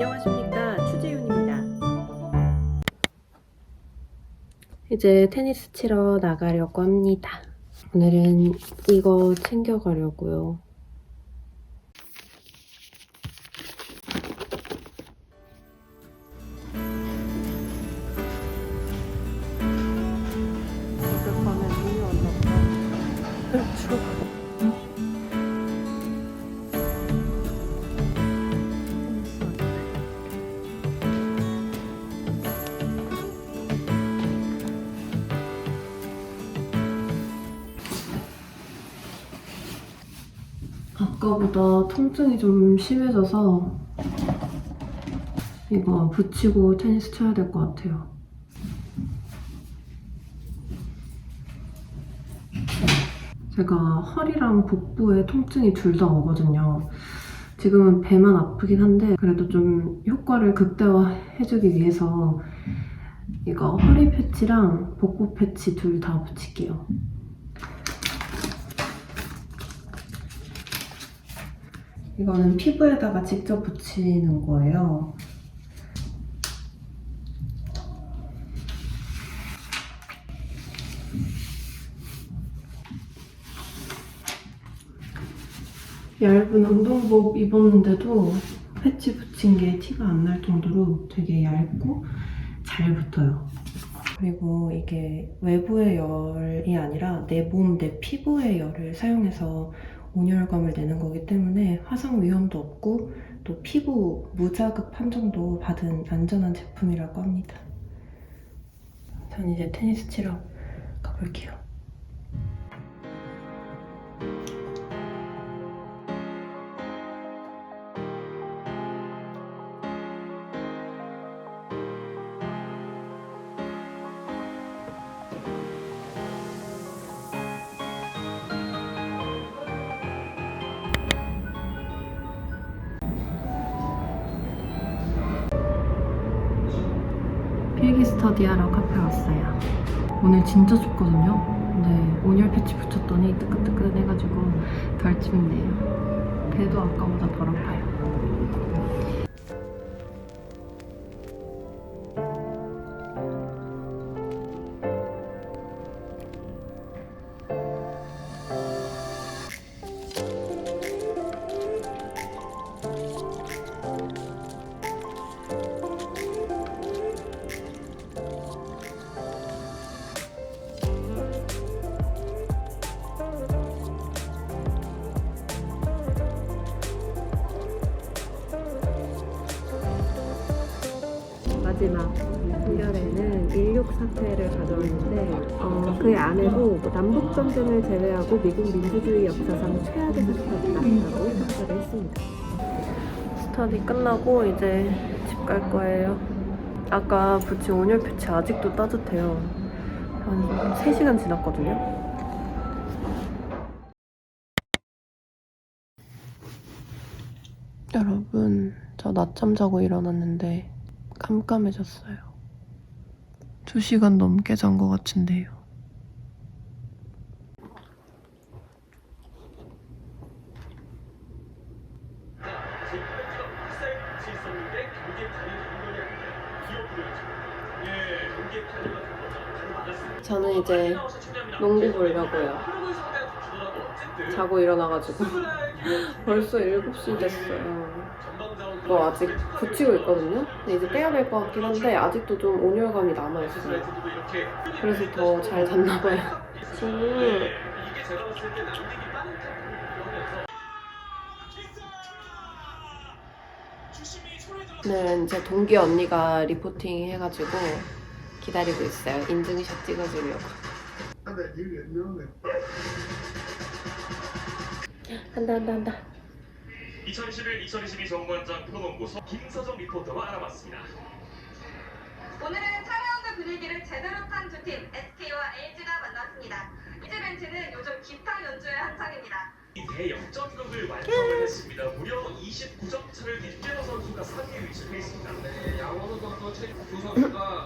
안녕하십니까 추재윤입니다. 이제 테니스 치러 나가려고 합니다. 오늘은 이거 챙겨가려고요. 어젯밤에 눈이 왔나 보다. 아까보다 통증이 좀 심해져서 이거 붙이고 테니스 쳐야 될 것 같아요. 제가 허리랑 복부에 통증이 둘 다 오거든요. 지금은 배만 아프긴 한데 그래도 좀 효과를 극대화해주기 위해서 이거 허리 패치랑 복부 패치 둘 다 붙일게요. 이거는 피부에다가 직접 붙이는 거예요. 얇은 운동복 입었는데도 패치 붙인 게 티가 안 날 정도로 되게 얇고 잘 붙어요. 그리고 이게 외부의 열이 아니라 내 몸, 내 피부의 열을 사용해서 온열감을 내는 거기 때문에 화상 위험도 없고 또 피부 무자극 판정도 받은 안전한 제품이라고 합니다. 전 이제 테니스 치러 가볼게요. 필기 스터디 하러 카페 왔어요. 오늘 진짜 춥거든요. 근데 온열 패치 붙였더니 뜨끈뜨끈해가지고 덜 춥네요. 배도 아까보다 덜 아파요. 마지막 한결에는 16사태를 가져왔는데 어, 그 안에도 뭐 남북 전쟁을 제외하고 미국 민주주의 역사상 최악의 사태였다라고 평가를 했습니다. 스터디 끝나고 이제 집 갈 거예요. 아까 붙인 온열 패치 아직도 따뜻해요. 한 3시간 지났거든요. 여러분, 저 낮잠 자고 일어났는데 깜깜해졌어요. 2시간 넘게 잔 것 같은데요. 저는 이제 농구 보려고요. 자고 일어나가지고 벌써 7시 됐어요. 이거 아직 붙이고 있거든요. 근데 이제 떼야 될 것 같긴 한데 아직도 좀 온열감이 남아있어요. 그래서 더 잘 잤나 봐요. 지금 네, 이제 동기 언니가 리포팅 해가지고 기다리고 있어요. 인증샷 찍어주려고. 한다 한다 한다. 2021-2022 정관장 프로농구 서 김서정 리포터와 알아봤습니다. 오늘은 4라운드 분위기를 제대로 탄 두 팀 SK와 LG가 만났습니다. LG 벤치는 요즘 기타 연주의 한창입니다. 이 대역전극을 완성을 했습니다. 무려 29점 차를 김재호 선수가 3위에 위치해 있습니다. 네, 양원호 선수, 최두 선수가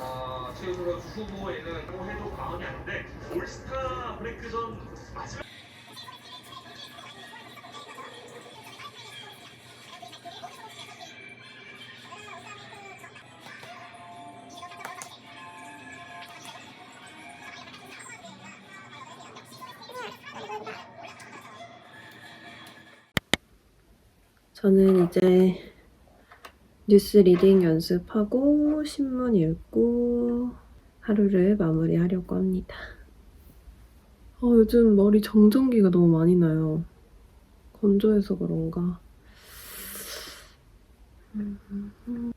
아, 최우수 선수 후보에는 라고 해도 과언이 아닌데 올스타 브레이크전 마지막 저는 이제 뉴스 리딩 연습하고 신문 읽고 하루를 마무리하려고 합니다. 어, 요즘 머리 정전기가 너무 많이 나요. 건조해서 그런가. 음.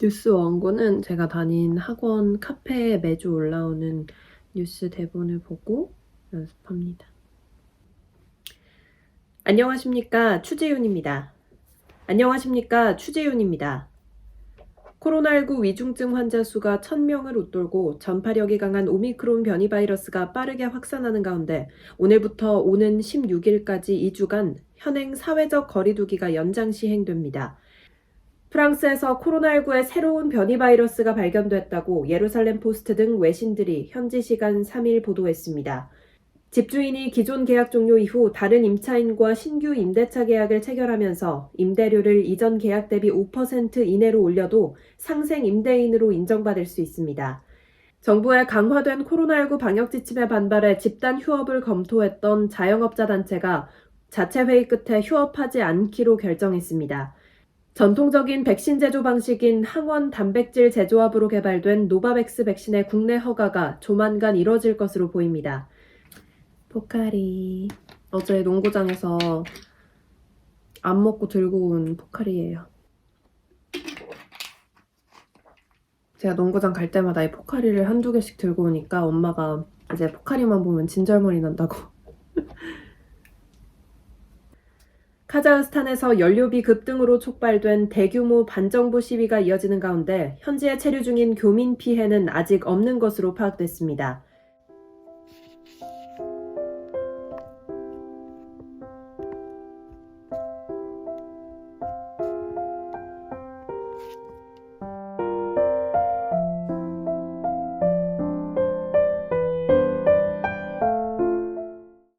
뉴스 원고는 제가 다닌 학원 카페에 매주 올라오는 뉴스 대본을 보고 연습합니다. 안녕하십니까. 추재윤입니다. 안녕하십니까. 추재윤입니다. 코로나19 위중증 환자 수가 1000명을 웃돌고 전파력이 강한 오미크론 변이 바이러스가 빠르게 확산하는 가운데 오늘부터 오는 16일까지 2주간 현행 사회적 거리두기가 연장 시행됩니다. 프랑스에서 코로나19의 새로운 변이 바이러스가 발견됐다고 예루살렘 포스트 등 외신들이 현지 시간 3일 보도했습니다. 집주인이 기존 계약 종료 이후 다른 임차인과 신규 임대차 계약을 체결하면서 임대료를 이전 계약 대비 5% 이내로 올려도 상생 임대인으로 인정받을 수 있습니다. 정부의 강화된 코로나19 방역 지침에 반발해 집단 휴업을 검토했던 자영업자 단체가 자체 회의 끝에 휴업하지 않기로 결정했습니다. 전통적인 백신 제조 방식인 항원 단백질 제조합으로 개발된 노바백스 백신의 국내 허가가 조만간 이뤄질 것으로 보입니다. 포카리. 어제 농구장에서 안 먹고 들고 온 포카리예요. 제가 농구장 갈 때마다 이 포카리를 한두 개씩 들고 오니까 엄마가 이제 포카리만 보면 진절머리 난다고. 카자흐스탄에서 연료비 급등으로 촉발된 대규모 반정부 시위가 이어지는 가운데 현지에 체류 중인 교민 피해는 아직 없는 것으로 파악됐습니다.